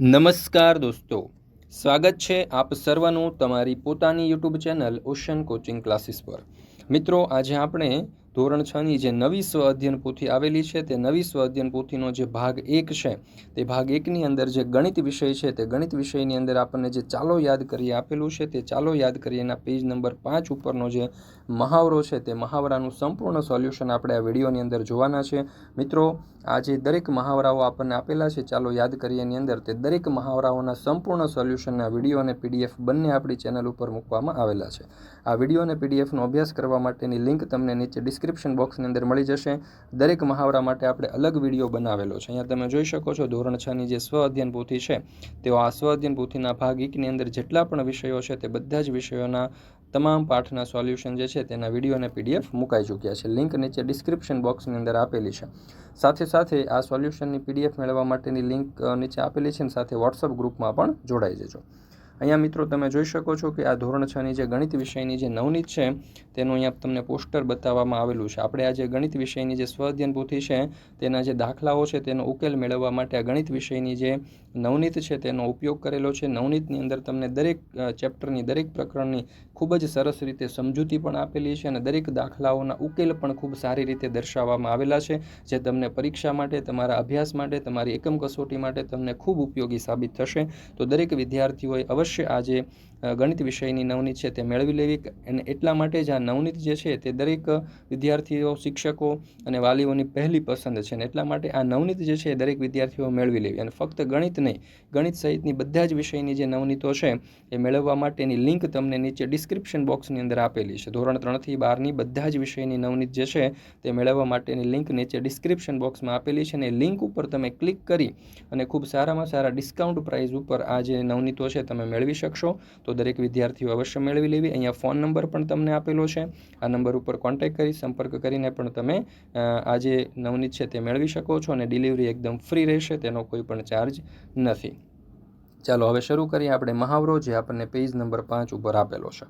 નમસ્કાર દોસ્તો. સ્વાગત છે આપ સર્વનું તમારી પોતાની YouTube channel ocean coaching classes પર. મિત્રો, આજે આપણે ધોરણ છની જે નવી સ્વ અધ્યયન પોથી આવેલી છે, તે નવી સ્વ અધ્યયન પોથીનો જે ભાગ એક છે, તે ભાગ એકની અંદર જે ગણિત વિષય છે, તે ગણિત વિષયની અંદર આપણને જે ચાલો યાદ કરીએ આપેલું છે, તે ચાલો યાદ કરીએના પેજ નંબર પાંચ ઉપરનો જે મહાવરો છે તે મહાવરાનું સંપૂર્ણ સોલ્યુશન આપણે આ વિડીયોની અંદર જોવાના છે. મિત્રો, આ જે દરેક મહાવરાઓ આપણને આપેલા છે, ચાલો યાદ કરીએ એની અંદર, તે દરેક મહાવરાઓના સંપૂર્ણ સોલ્યુશનના વીડિયો અને પીડીએફ બંને આપણી ચેનલ ઉપર મૂકવામાં આવેલા છે. આ વીડિયો અને પીડીએફનો અભ્યાસ કરવા માટેની લિંક તમને નીચે ડિસ્ક્રિપ્શન બોક્સની અંદર મળી જશે. દરેક મહાવરા માટે આપણે અલગ વીડિયો બનાવેલો છે. અહીંયા તમે જોઈ શકો છો, ધોરણ છની જે સ્વ અધ્યયન પોથી છે, તેઓ આ સ્વ અધ્યયન પોથીના ભાગ એકની અંદર જેટલા પણ વિષયો છે, તે બધા જ વિષયોના તમામ પાઠના સોલ્યુશન જે છે તેના વીડિયો અને પીડીએફ મુકાઈ ચૂક્યા છે. લિંક નીચે ડિસ્ક્રિપ્શન બોક્સની અંદર આપેલી છે. સાથે સાથે આ સોલ્યુશનની પીડીએફ મેળવવા માટેની લિંક નીચે આપેલી છે અને સાથે વોટ્સઅપ ગ્રુપમાં પણ જોડાઈ જજો. અહીંયા મિત્રો તમે જોઈ શકો છો કે આ ધોરણ છની જે ગણિત વિષયની જે નવનીત છે, તેનું અહીંયા તમને પોસ્ટર બતાવવામાં આવેલું છે. આપણે આ જે ગણિત વિષયની જે સ્વઅધ્યયન પોથી છે, તેના જે દાખલાઓ છે, તેનો ઉકેલ મેળવવા માટે આ ગણિત વિષયની જે નવનીત છે, તેનો ઉપયોગ કરેલો છે. નવનીતની અંદર તમને દરેક ચેપ્ટરની દરેક પ્રકરણની ખૂબ જ સરસ રીતે સમજૂતી પણ આપેલી છે અને દરેક દાખલાઓના ઉકેલ પણ ખૂબ સારી રીતે દર્શાવવામાં આવેલા છે, જે તમને પરીક્ષા માટે, તમારા અભ્યાસ માટે, તમારી એકમ કસોટી માટે તમને ખૂબ ઉપયોગી સાબિત થશે. તો દરેક વિદ્યાર્થીઓએ અવશ્ય આજે ગણિત વિષયની નવનીત છે તે મેળવી લેવી અને એટલા માટે જ આ નવનીત જે છે તે દરેક વિદ્યાર્થીઓ, શિક્ષકો અને વાલીઓની પહેલી પસંદ છે અને એટલા માટે આ નવનીત જે છે દરેક વિદ્યાર્થીઓ મેળવી લેવી. અને ફક્ત ગણિત નહીં, ગણિત સહિતની બધા જ વિષયની જે નવનીતો છે એ મેળવવા માટેની લિંક તમને નીચે ડિસ્ક્રિપ્શન બોક્સની અંદર આપેલી છે. ધોરણ ત્રણથી બારની બધા જ વિષયની નવનીત જે છે તે મેળવવા માટેની લિંક નીચે ડિસ્ક્રિપ્શન બોક્સમાં આપેલી છે અને લિંક ઉપર તમે ક્લિક કરી અને ખૂબ સારામાં સારા ડિસ્કાઉન્ટ પ્રાઇસ ઉપર આ જે નવનીતો છે તમે મેળવી શકશો, તો દરેક વિદ્યાર્થીઓ અવશ્ય મેળવી લેવી. અહીંયા ફોન નંબર પણ તમને આપેલો છે. આ નંબર ઉપર કોન્ટેક્ટ કરી, સંપર્ક કરીને પણ તમે આ જે નવનીત છે તે મેળવી શકો છો અને ડિલિવરી એકદમ ફ્રી રહેશે, તેનો કોઈ પણ ચાર્જ નથી. ચાલો, હવે શરૂ કરીએ આપણે મહાવરો, જે આપણને પેજ નંબર પાંચ ઉપર આપેલો છે.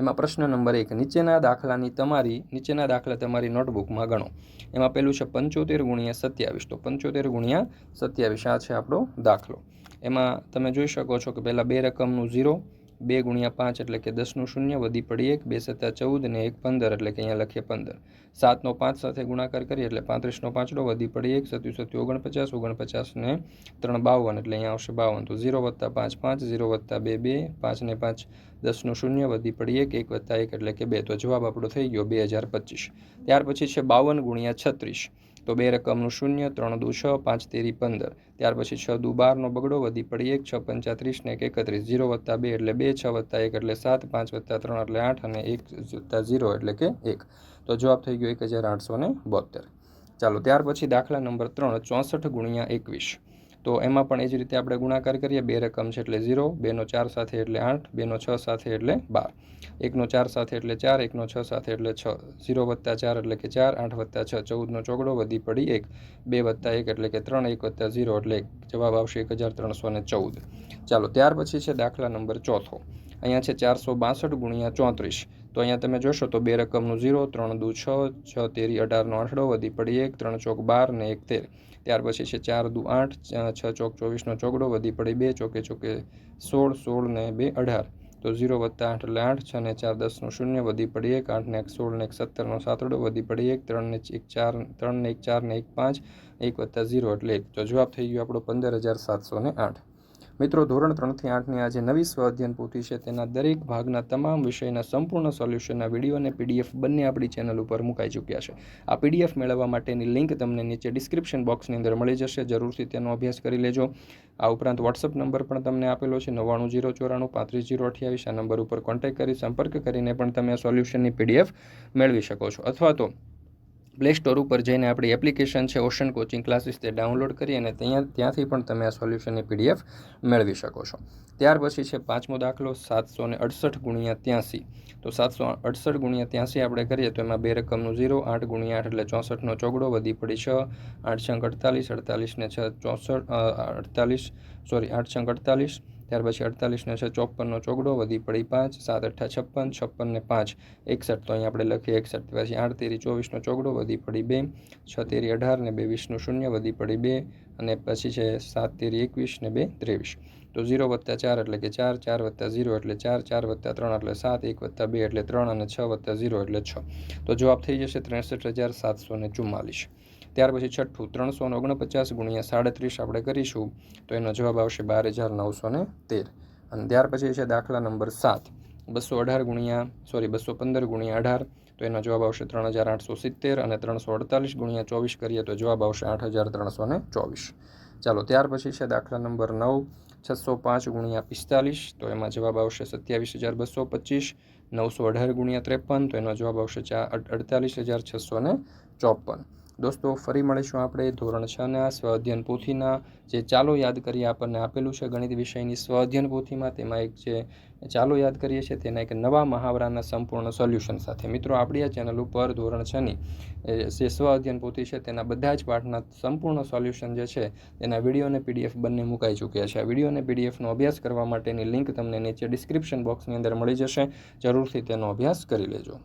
એમાં પ્રશ્ન નંબર એક, નીચેના દાખલાની તમારી, નીચેના દાખલા તમારી નોટબુકમાં ગણો. એમાં પેલું છે પંચોતેર ગુણ્યા સત્યાવીસ. તો પંચોતેર ગુણ્યા સત્યાવીસ, આ છે આપણો દાખલો. એમાં તમે જોઈ શકો છો કે પહેલાં બે રકમનું ઝીરો, બે ગુણ્યા પાંચ એટલે કે દસનું શૂન્ય, વધી પડી એક, બે સત્તા ચૌદ ને એક પંદર એટલે કે અહીંયા લખીએ પંદર. સાતનો પાંચ સાથે ગુણાકાર કરીએ એટલે પાંત્રીસનો પાંચડો વધી પડી એક સત્યુ સત્યુ ઓગણપચાસ ઓગણપચાસ ને ત્રણ બાવન એટલે અહીંયા આવશે બાવન. તો ઝીરો વત્તા પાંચ પાંચ, ઝીરો વત્તા બે બે, પાંચ ને પાંચ દસનું શૂન્ય, વધી પડી એક એક વત્તા એક એટલે કે બે. તો જવાબ આપણો થઈ ગયો બે હજાર પચીસ. ત્યાર પછી છે બાવન ગુણ્યા છત્રીસ. તો બે રકમનું શૂન્ય, ત્રણ દુ છ, પાંચ તેરી પંદર. ત્યાર પછી છ દુ બારનો બગડો વધી પડી એક, છ પંચા ત્રીસને એક એકત્રીસ. ઝીરો વત્તા બે એટલે બે, છ વત્તા એક એટલે સાત, પાંચ વત્તા ત્રણ એટલે આઠ અને એક વત્તા ઝીરો એટલે કે એક. તો જવાબ થઈ ગયો એક હજાર આઠસો ને બોતેર ચાલો ત્યાર પછી દાખલા નંબર ત્રણ, ચોસઠ ગુણ્યા એકવીસ. તો એમાં પણ એ જ રીતે આપણે ગુણાકાર કરીએ. બે રકમ છે એટલે ઝીરો, બેનો ચાર સાથે એટલે આઠ, બેનો છ સાથે એટલે બાર. એકનો ચાર સાથે એટલે ચાર, એકનો છ સાથે એટલે છ. ઝીરો વત્તા ચાર એટલે કે ચાર, આઠ વત્તા છ. ચૌદનો ચોગડો, વધી પડી એક. બે વત્તા એક એટલે કે ત્રણ, એક વત્તા ઝીરો એટલે જવાબ આવશે એક હજાર ત્રણસો ને ચૌદ. ચાલો, ત્યાર પછી છે દાખલા નંબર ચોથો. અહીંયા છે ચારસો બાસઠ ગુણ્યા ચોત્રીસ. તો અહીંયા તમે જોશો તો બે રકમનું ઝીરો, ત્રણ દુ છ છ તેરી અઢારનો આઠડો વધી પડી એક, ત્રણ ચોક બાર ને એક તેર. ત્યાર પછી છે ચાર દુ આઠ, છ ચોક ચોવીસનો ચોગડો, વધી પડે બે ચોકે ચોકે સોળ સોળ ને બે અઢાર. તો ઝીરો વત્તા આઠ એટલે આઠ, છ ને ચાર દસનું શૂન્ય, વધી પડી એક, આઠ ને એક સોળ ને એક સત્તરનો સાતડો, વધી પડી એક, ત્રણ ને એક ચાર, ત્રણ ને એક ચાર ને એક પાંચ, એક વત્તા ઝીરો એટલે એક. તો જવાબ થઈ ગયો આપણો પંદર હજાર સાતસો ને આઠ. મિત્રો, ધોરણ ત્રણથી આઠની આ જે નવી સ્વાધ્યન પોથી છે. તેના દરેક ભાગના તમામ વિષયના સંપૂર્ણ સોલ્યુશનના વીડિયો અને પીડીએફ બંને આપણી ચેનલ ઉપર મુકાઈ ચૂક્યા છે. આ પીડીએફ મેળવવા માટેની લિંક તમને નીચે ડિસ્ક્રિપ્શન બોક્સની અંદર મળી જશે. જરૂરથી તેનો અભ્યાસ કરી લેજો. આ ઉપરાંત વોટ્સઅપ નંબર પણ તમને આપેલો છે, નવ્વાણું જીરો ચોરાણું પાંત્રીસ જીરો અઠ્યાવીસ. આ નંબર ઉપર કોન્ટેક્ટ કરી સંપર્ક કરીને પણ તમે આ સોલ્યુશનની પીડીએફ મેળવી શકો છો. અથવા તો પ્લે સ્ટોર ઉપર જઈને આપણી એપ્લિકેશન છે ઓશન કોચિંગ ક્લાસીસ તે ડાઉનલોડ કરી અને ત્યાં, ત્યાંથી પણ તમે આ સોલ્યુશનની પીડીએફ મેળવી શકો છો. ત્યાર પછી છે પાંચમો દાખલો, સાતસો ને અડસઠ ગુણ્યા ત્યાંસી. તો સાતસો અડસઠ ગુણ્યા ત્યાંસી આપણે કરીએ તો એમાં બે રકમનું ઝીરો આઠ ગુણ્યા આઠ એટલે ચોસઠનો ચોગડો, વધી પડી છ, આઠ છંક અડતાલીસ અડતાલીસ ને છ ચોસઠ અડતાલીસ સોરી આઠ છંક અડતાલીસ ત્યાર પછી અડતાલીસને છે ચોપનનો ચોગડો, વધી પડી પાંચ, સાત, અઠ્ઠા, છપ્પન છપ્પન ને પાંચ, એકસઠ, તો અહીં આપણે લખીએ એકસઠ પછી આઠ તેરી ચોવીસનો ચોગડો, વધી પડી બે છ તેરી અઢાર ને બે વીસનું શૂન્ય, વધી પડી બે, અને પછી છે સાત તેરી એકવીસ ને બે, ત્રેવીસ. તો ઝીરો વત્તા ચાર એટલે કે ચાર ચાર વત્તા ઝીરો એટલે ચાર ચાર વત્તા ત્રણ એટલે સાત, એક વત્તા બે એટલે ત્રણ, અને છ વત્તા ઝીરો એટલે છ. તો જવાબ થઈ જશે ત્રેસઠ હજાર સાતસો ને ચુમ્માલીસ. ત્યાર પછી છઠ્ઠું ત્રણસો ઓગણપચાસ ગુણ્યા સાડત્રીસ આપણે કરીશું, તો એનો જવાબ આવશે બાર હજાર નવસો ને તેર. અને ત્યાર પછી છે દાખલા નંબર સાત, બસો અઢાર ગુણ્યા સોરી બસો પંદર ગુણ્યા અઢાર, તો એનો જવાબ આવશે ત્રણ હજાર આઠસો સિત્તેર અને ત્રણસો અડતાલીસ ગુણ્યા ચોવીસ કરીએ તો જવાબ આવશે આઠ હજાર ત્રણસો ને ચોવીસ. ચાલો, ત્યાર પછી છે દાખલા નંબર નવ, છસો પાંચ ગુણ્યા પિસ્તાલીસ, તો એમાં જવાબ આવશે સત્યાવીસ હજાર બસો પચીસ, નવસો અઢાર ગુણ્યા ત્રેપન, તો એનો જવાબ આવશે ચાર અડતાલીસ હજાર છસો ને ચોપન. દોસ્તો, ફરી મળીશું આપણે ધોરણ છ ના સ્વ અધ્યયન પોથીના. જે ચાલો યાદ કરીએ, આપણને આપેલું છે ગણિત વિષયની સ્વ અધ્યયન પોથીમાં. તેમાં એક જે ચાલો યાદ કરીએ છીએ, તેના એક નવા મહાવરાના સંપૂર્ણ સોલ્યુશન સાથે. મિત્રો, આપણી આ ચેનલ ઉપર ધોરણ છની જે સ્વ અધ્યયન પોથી છે, તેના બધા જ પાઠના સંપૂર્ણ સોલ્યુશન જે છે, તેના વીડિયો અને પીડીએફ બંને મુકાઈ ચૂક્યા છે. આ વીડિયો અને પીડીએફનો અભ્યાસ કરવા માટેની લિંક તમને નીચે ડિસ્ક્રિપ્શન બોક્સની અંદર મળી જશે. જરૂરથી તેનો અભ્યાસ કરી લેજો.